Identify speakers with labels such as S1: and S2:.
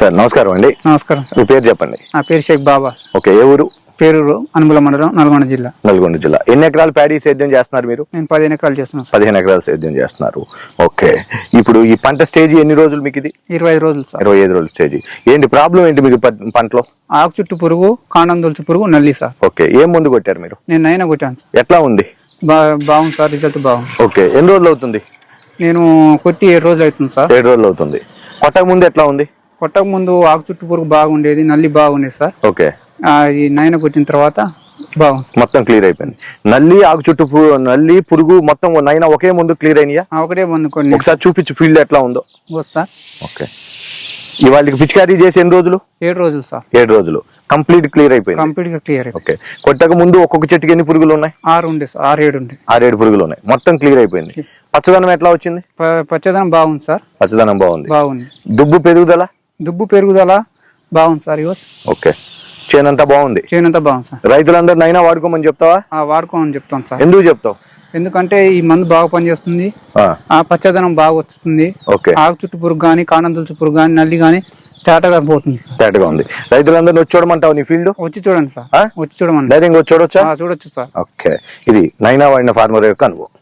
S1: Sir నమస్కారం అండి.
S2: నమస్కారం సార్.
S1: మీ పేరు చెప్పండి.
S2: నా పేరు షేక్ బాబా.
S1: ఓకే ఏ ఊరు?
S2: పేరూరు అనుముల మండలం నల్గొండ జిల్లా.
S1: నల్గొండ జిల్లా. ఎన్ని ఎకరాలు ప్యాడీ సేద్యం చేస్తున్నారు మీరు?
S2: నేను పదిహేను ఎకరాలు చేస్తున్నాను సార్.
S1: పదిహేను ఎకరాలు సేద్యం చేస్తున్నారు. ఓకే. ఇప్పుడు ఈ పంట స్టేజ్ ఎన్ని రోజులు మీకు ఇది?
S2: ఇరవై ఐదు రోజులు సార్.
S1: ఇరవై ఐదు రోజుల స్టేజ్. ఏంటి ప్రాబ్లం ఏంటి మీకు ప- పంటలో?
S2: ఆకు చుట్టు పురుగు కాండం దొలుచు పురుగు నల్లి సార్.
S1: ఓకే ఏం ముందు కొట్టారు మీరు?
S2: నేను నైనా కొట్టాను సార్.
S1: ఎట్లా ఉంది?
S2: బా బాగుంది సార్ రిజల్ట్ బాగుంది.
S1: ఓకే ఎన్ని రోజులు అవుతుంది?
S2: నేను కొట్టి ఏడు రోజులు అవుతుంది సార్.
S1: ఏడు రోజులు అవుతుంది. కొట్టక ముందు ఎట్లా ఉంది?
S2: కొట్టక ముందు ఆకు చుట్టు పురుగు బాగుండేది నల్లి బాగుండేది సార్.
S1: ఓకే.
S2: ఈ నైనా కొట్టిన తర్వాత బాగుంది.
S1: మొత్తం క్లియర్ అయిపోయింది. నల్లి ఆకు చుట్టూ నల్లి పురుగు మొత్తం నైనా ఒకే ముందు క్లియర్ అయినాయా?
S2: ఒకటే మందు కొన్ని.
S1: ఒకసారి చూపించు ఫీల్డ్ ఎట్లా ఉందో.
S2: వస్తా
S1: ఓకే. ఇవాళకి పిచికారీ చేసి ఎన్ని రోజులు?
S2: ఏడు రోజులు సార్.
S1: ఏడు రోజులు. కంప్లీట్ క్లియర్ అయిపోయింది.
S2: కంప్లీట్గా క్లియర్
S1: ఓకే. కొట్టక ముందు ఒక్కొక్క చెట్టుకి ఎన్ని పురుగులు ఉన్నాయి?
S2: ఆరు ఉండే సార్ ఆరు ఏడు ఉండే.
S1: ఆరేడు పురుగులు ఉన్నాయి. మొత్తం క్లియర్ అయిపోయింది. పచ్చదనం ఎట్లా వచ్చింది?
S2: పచ్చదనం బాగుంది సార్.
S1: పచ్చదనం బాగుంది.
S2: బాగుంది.
S1: దుబ్బు పెరుగుదల?
S2: దుబ్బు పెరుగుదల బాగుంది సార్ ఇవ్వ
S1: ఓకే. చేనంతా బాగుంది?
S2: చేయనంత బాగుంది సార్.
S1: రైతులందరూ నైనా వాడుకోమని చెప్తావా?
S2: ఆ వాడుకోమని చెప్తాను సార్.
S1: ఎందుకు చెప్తావు?
S2: ఎందుకంటే ఈ మందు బాగా పనిచేస్తుంది.
S1: ఆ,
S2: ఆ పచ్చదనం బాగా వస్తుంది.
S1: ఓకే.
S2: ఆకు చుట్టు పురుగు కానీ కాండం తులుచు పురుగు కానీ నల్లి కానీ తేటగా పోతుంది సార్.
S1: తేటగా ఉంది. రైతులందరినీ వచ్చి చూడమంటావు నీ ఫీల్డ్?
S2: వచ్చి చూడండి సార్.
S1: ఆ?
S2: వచ్చి చూడమండి.
S1: ధైర్యంగా వచ్చి చూడొచ్చా?
S2: ఆ, చూడొచ్చు సార్.
S1: ఓకే. ఇది నైనా వాడిన ఫార్మర్ యొక్క అనుభవం.